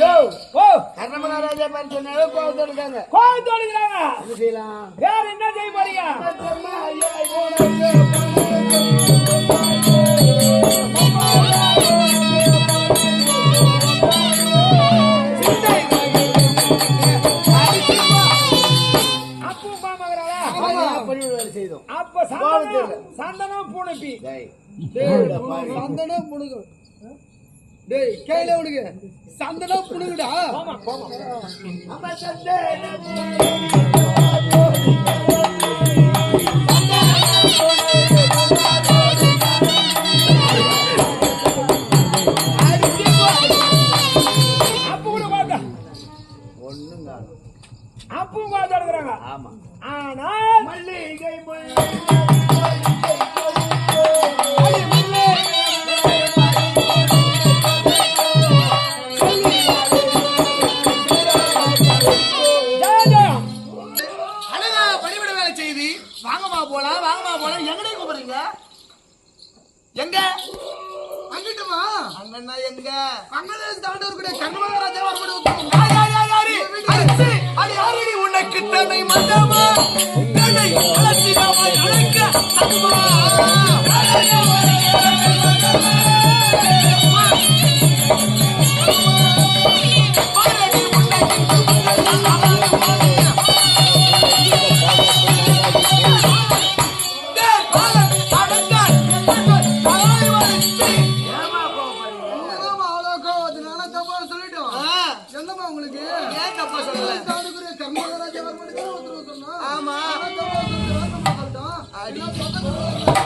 யோ ஓ கர்ணமகாராஜா பாரு சொன்னாலே கோவத்தோட இருக்காங்க. கோவத்தோடு இருக்கிறாங்க. என்ன செய்யலாம்? வேற என்ன செய்ய போறீங்க? அப்பு மாமகராளா பணிவிட செய்தோம். அப்ப சந்தனம் பூனப்பி சந்தனம் புடுங்க டேய் கையில விடுங்க. சந்தனம் புடுங்கடா. போமா போமா அப்பு அப்பும் கோவத்தோடு இருக்கிறாங்க ஆமா. ஆனால் மல்லிகை எங்க அங்கதான் தாண்டவர் கூட கர்மராஜா வரப்படும் அது யாரடி உனக்கு தன்னை மண்டமா தன்னை அலட்சியமாய் அழைக்க ஏன் தப்பா சொல்லல? ஆமா.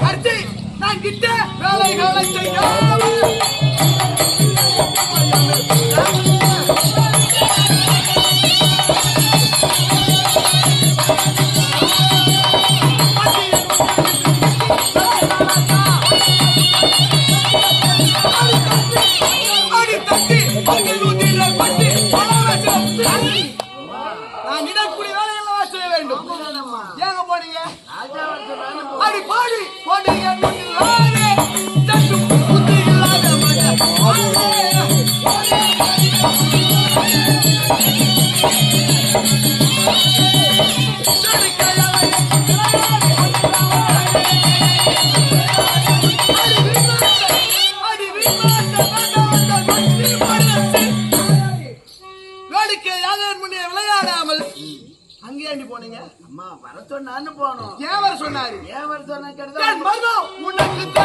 அர்த்தி நான் கிட்ட வேலைகளை செய்யாமல் பார்த்து கொடுத்து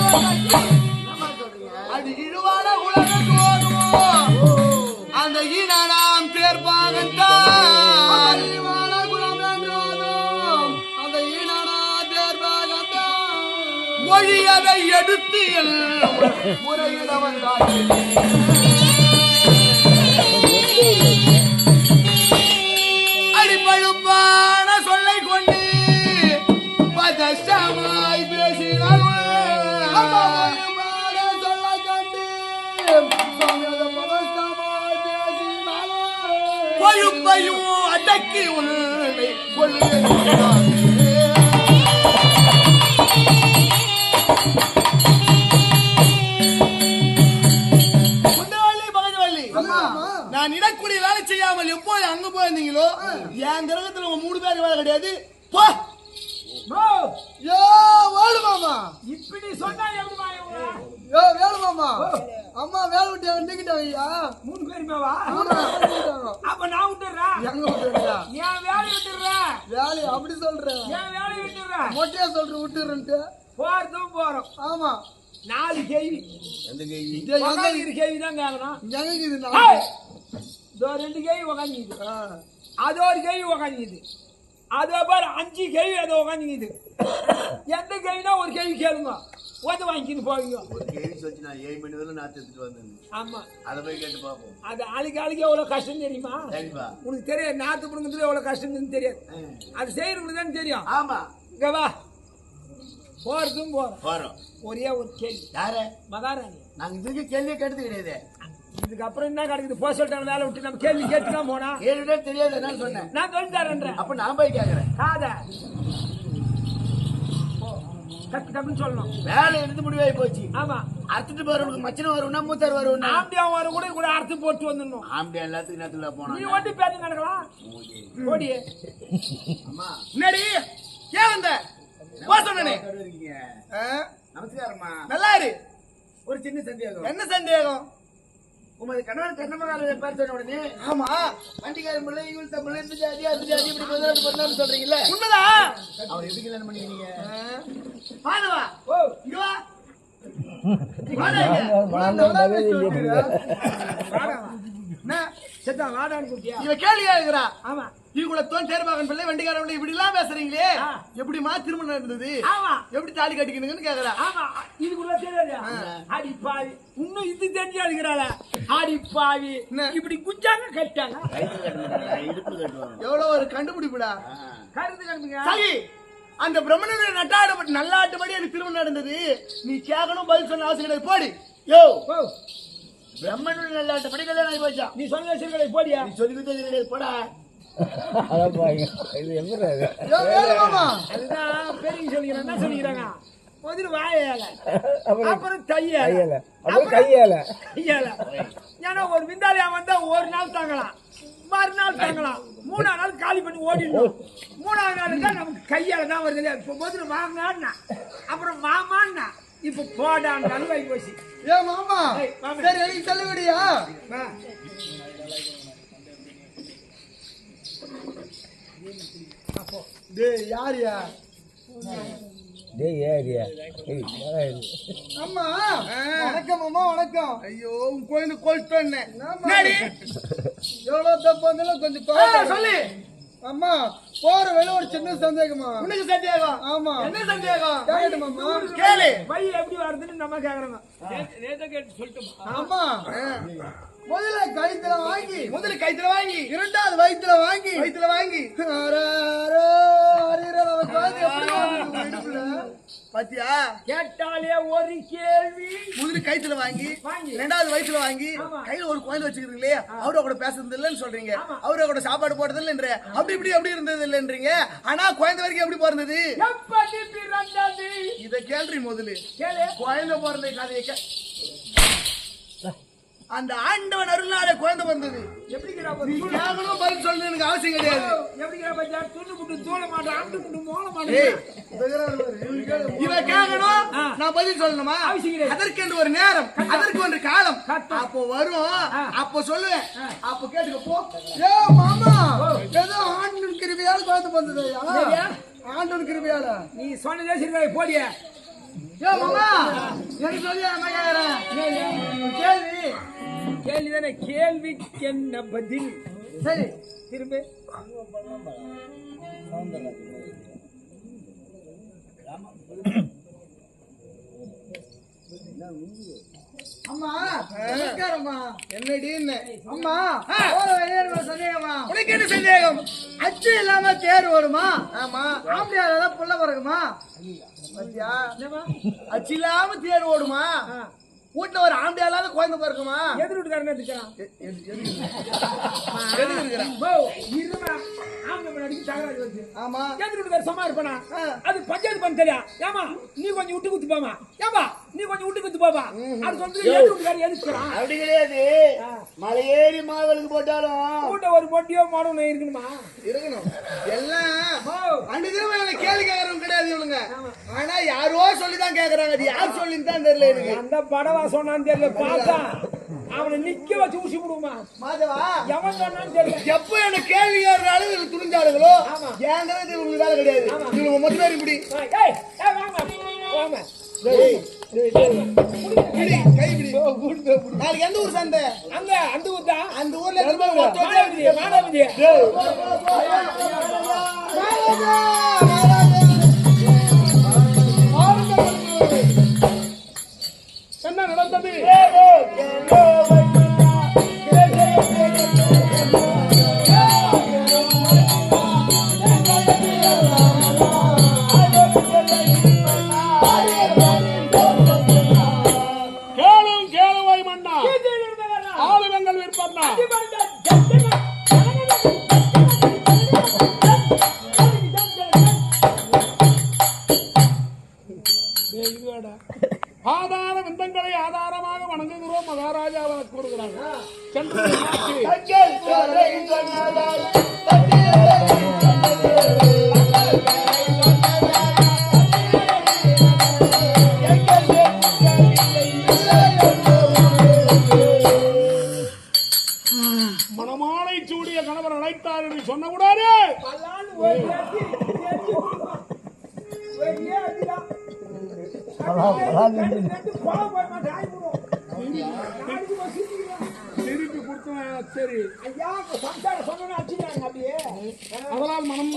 என்னம்மா சொல்றீங்க? அது இழுவான உலகம் அதை எடுத்து எல். முறையிட அடிப்பழுப்பான சொல்லை கொண்டு பதஷ்டமாய் பேசினாள். சொல்லை கண்டு கொழுப்பையும் அடக்கி உன்னை கொள்ளுகிறார் நான் இடக்கூடிய வேலை செய்யாமல் எப்போது அங்க போயிருந்தீங்களோ என் கிரகத்துல உங்க மூணு பேர் வேலை கிடையாது. போ. யோ வேலு மாமா. இப்படி சொன்னா எப்படி யோ வேலு மாமா. அம்மா வேலை விட்டு வந்துக்கிட்டாங்க ஐயா. மூணு பேருமேவா. அப்ப நான் விட்டுறேன் எங்க விட்டுறா என் வேலையை விட்டுறேன் வேலையை அப்படி சொல்றேன். என் வேலையை விட்டுறேன் மொட்டையா சொல்ற விட்டுறேன்ட்டு போறதும் போறோம். ஆமா. நாலு கேள்வி எந்த கேள்வி தான் கேட்கணும் எங்க இது! நான்? ரெண்டு கேள்வி உக்காந்துக்குது. ஆ. அது ஒரு கேள்வி உக்காந்துக்குது. அதே பாரு அஞ்சு கேள்வி அது உக்காந்துக்குது. எந்த கேள்வினா ஒரு கேள்வி கேளுங்க. ஓட்டு வாங்கிக்கின்னு போவீங்க. ஒரு கேள்வி சொல்லி நான் ஏழு மணி வரை நாத்து எடுத்துட்டு வந்தேன். ஆமா. அதை போய் கேட்டு பார்ப்போம். அது ஆளுக்கு ஆளுக்கு எவ்வளவு கஷ்டம் தெரியுமா? சரிப்பா உனக்கு தெரியாது. நாத்து பிடுங்கிறதுல எவ்வளவு கஷ்டம் தெரியாது. அது செய்யறவங்களுக்கு தான் தெரியும். ஆமா. இங்க வா. போறதும் போறோம். போறோம். ஒரே ஒரு கேள்வி. யாரு? மகாராணி. நாங்க இதுக்கு கேள்வியே கேட்டது கிடையாது. இதுக்கப்புறம் என்ன கிடைக்குது? போக சொல்லிட்டாங்க வேலை விட்டு நம்ம கேள்வி கேட்டுதான் போனா. கேள்வியே தெரியாது என்ன சொன்னேன். நான் சொல்லி தரேன்றேன் அப்ப நான் போய் கேக்குறேன். காத. டக்கு டக்குன்னு சொல்லணும். வேலை எடுத்து முடிவாகி போச்சு. ஆமா. அறுத்துட்டு போறவனுக்கு மச்சனை வருவனா மூத்தார் வருவனா ஆம்பியா வர கூட கூட அறுத்து போட்டு வந்துடணும். ஆம்படியா எல்லாத்துக்கும் நேரத்துல நீ போனாங்க. ஒட்டி பேருந்து நடக்கலாம். ஓடி. அம்மா. என்னடி? ஏன் வந்த? போ சொன்னனே? நமஸ்காரம்மா. நல்லா இரு ஒரு சின்ன சந்தேகம். என்ன சந்தேகம்? உமது கணவர் தென்னமகார பேர் சொன்ன உடனே ஆமா. வண்டிக்காரன் பிள்ளை இவள் தமிழ் இந்த ஜாதி அந்த ஜாதி இப்படி பதினாறு பதினாறு சொல்றீங்கல்ல? உண்மைதான் அவர் எப்படி கல்யாணம் பண்ணிக்கிறீங்க? பாதவா ஓ. இங்க வா. வாடா இங்க. என்ன? செத்தா வாடான்னு குட்டியா இவ கேள்வி கேக்குறா ஆமா. இவங்கள தோன் தேர்வாகன் பிள்ளை வண்டிக்காரன் இப்படி எல்லாம் பேசுறீங்களே. எப்படிமா திருமணம் நடந்தது? ஆமா. எப்படி தாலி கட்டிக்கணுங்கன்னு கேக்குறா. ஆமா. இதுக்குள்ள தெரியாது. அடி பாவி இன்னும் இது தெரிஞ்சு அழுகிறாள. அடி பாவி? இப்படி குஞ்சாங்க கட்டாங்க. கைத்து கட்ட மாட்டாங்க இடுப்பு கட்டுவாங்க எவ்வளவு ஒரு கண்டுபிடிப்புடா. கருத்து கண்டுங்க சரி அந்த பிரம்மணன் நட்டாடப்பட்டு நல்லாட்டுப்படி எனக்கு திருமணம் நடந்தது. நீ கேட்கணும் பதில் சொன்ன அவசியம் கிடையாது. போடி. யோ. ஓ. பிரம்மன் நல்லாட்ட படி கல்யாணம் ஆகி போச்சா? நீ சொன்ன வச்சிருக்கலை போடியா? நீ சொல்லி கிடையாது. போடா. அதுதான் பெரிய சொல்லிக்கிறேன். என்ன சொல்லிக்கிறாங்க? முதல்ல வாயால அப்புறம் தையால அப்புறம் கையால கையால ஏன்னா ஒரு விந்தாலியா வந்தா ஒரு நாள் தாங்கலாம். மறுநாள் தாங்கலாம். மூணாவது நாள் காலி பண்ணி ஓடிடணும். மூணாவது நாள் தான் நமக்கு கையால தான் வருது இல்லையா? இப்போ முதல்ல வாங்கினா அப்புறம் மாமான்னா இப்போ போடான்னு அனுபவி போச்சு. ஏ மாமா. சரி எனக்கு வா. டேய் யாரியா டேய் இது? அம்மா வணக்கம் அம்மா வணக்கம். ஐயோ உன் கோயில் கொல்ட்டேன் என்னடி? எவ்வளவு தப்பு வந்தாலும் கொஞ்சம் சொல்லு. அம்மா போற வேலை ஒரு சின்ன சந்தேகமா உனக்கு சந்தேகம்? ஆமா. என்ன சந்தேகம்? கேட்கட்டுமாம்மா கேளு. வை எப்படி வருதுன்னு நம்ம கேக்குறோங்க நேத்த கேட்டு சொல்லிட்டோம் ஆமா முதல்ல கைத்துல வாங்கி முதல்ல கைத்துல வாங்கி இரண்டாவது வயித்துல வாங்கி. வயித்துல வாங்கி. பாத்தியா? கேட்டாலே ஒரு கேள்வி. முதல்ல கைத்துல வாங்கி வாங்கி. ரெண்டாவது வயித்துல வாங்கி. கையில ஒரு குழந்தை வச்சுக்கிறீங்களே அவரோட கூட பேசுறது இல்லைன்னு சொல்றீங்க. ஆமா. அவரோட கூட சாப்பாடு போடுறது இல்லைன்ற அப்படி இப்படி அப்படி இருந்தது இல்லைன்றீங்க. ஆனா குழந்தை வரைக்கும் எப்படி பிறந்தது? இத கேள்றி முதல்ல கேளு. குழந்தை பிறந்த கதையை கே- அந்த ஆண்டவன் அருளால குழந்தை பிறந்தது எப்படிங்கிறா நீ கேட்கணும் பதில் சொல்லணும் எனக்கு அவசியம் கிடையாது. பச்சா துண்டு முட்டு தூள மாட்டேன் ஆண்டு முட்டு மோள ஏய், மாட்டேன் இவ கேட்கணும். நான் பதில் சொல்லணுமா? அவசியம் கிடையாது. அதற்கு ஒரு நேரம் அதற்கு ஒரு காலம். அப்போ வரும். அப்போ சொல்லுவேன். அப்போ கேட்டுக்க போ. ஏ மாமா ஏதோ ஆண்டவன் கிருபையால குழந்தை சரியா? ஆண்டவன் கிருபையால. நீ சொன்னதே சரி போடிய. ஏ மாமா எனக்கு சொல்லி கேள்வி. கேள்வி தானே கேள்விக்கு என்ன பதில்? சரி. திரும்ப. அம்மா என்னடி அம்மா சந்தேகமா உனக்கு என்ன சந்தேகம்? அச்சு இல்லாம தேர் வருமா? ஆமா. ஆம்பளையால புள்ள பிறகுமா? அச்சு இல்லாம தேர் ஓடுமா? வீட்டுல ஒரு ஆம்பளையால குழந்தை பிறக்குமா எதிர் வீட்டுக்காரன் இருக்கிறான் ஆமா. எதிர் வீட்டுக்கார சும்மா இருப்பானா? ஆ. அது பஞ்சாயத்து பண்ண தெரியா? ஏமா நீ கொஞ்சம் விட்டு குத்து போமா ஏமா நீ கொஞ்சம் விட்டு குத்து போமா அது சொல்றது எதிர் எதுக்குறான் அப்படி கிடையாது. மலை ஏறி மாவலுக்கு போட்டாலும் கூட்ட ஒரு பொட்டியோ மாடும் இருக்கணுமா? இருக்கணும். எல்லாம் ஓ அன்னைக்கு தினம் எனக்கு கேள்வி கேட்கறவங்க கிடையாது இவனுங்க. ஆனா யாரோ சொல்லிதான் கேக்குறாங்க. அது யார் சொல்லின்னு தான் தெரியல எனக்கு. அந்த படவா சொன்னான்னு தெரியல. பார்த்தா அவனை நிக்க வச்சு ஊசி விடுமா மாதவா? எவன் சொன்னான்னு தெரியல. எப்ப எனக்கு கேள்வி கேட்கற அளவு துணிஞ்சாளுங்களோ தான் இவங்களுக்கு வேலை கிடையாது. இவங்க மட்டும் பேர் இப்படி வாங்க வாங்க நாளைக்கு எந்த ஊர் சந்தை? அங்க அந்த ஊர் தான். அந்த ஊர்ல மாணவதி என்ன நடந்தது வணங்குகிறோம் மகாராஜாவை கூறுகிறார்கள் சென்று நாட்டு சூடிய கணவர் அழைத்தார் என்று சொன்ன பல்லாண்டு ஒரு அடி, அடி. திருப்பி கொடுத்தேன். சரி. ஐயா, அடிச்சுக்கிறாங்க அப்படியே. அதனால் மனம்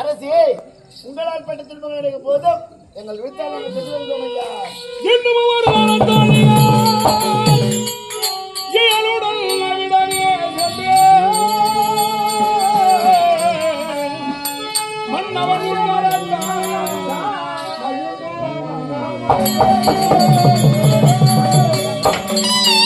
அரசே உங்களால் பட்ட துன்பங்கள் கிடைக்கும் போதும் எங்கள் வீட்டால் நாங்கள் ஐயா இன்னும் ஒரு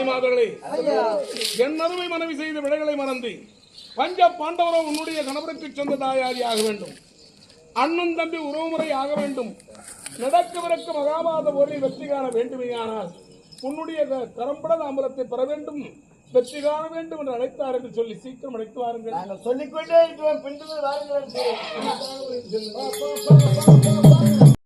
பணிமாதர்களே என் அருமை மனைவி செய்த விடைகளை மறந்து பஞ்ச பாண்டவரோ உன்னுடைய கணவருக்கு சொந்த தாயாரி ஆக வேண்டும். அண்ணன் தம்பி உறவுமுறை ஆக வேண்டும். நடக்கவிருக்க மகாபாத போரில் வெற்றி காண வேண்டுமேயானால் உன்னுடைய கரம்பட தாம்பரத்தை பெற வேண்டும் வெற்றி காண வேண்டும் என்று அழைத்தார் என்று சொல்லி சீக்கிரம் அழைத்து வாருங்கள். நாங்கள் சொல்லிக்கொண்டே இருக்கிறோம். பின்பு வாருங்கள்.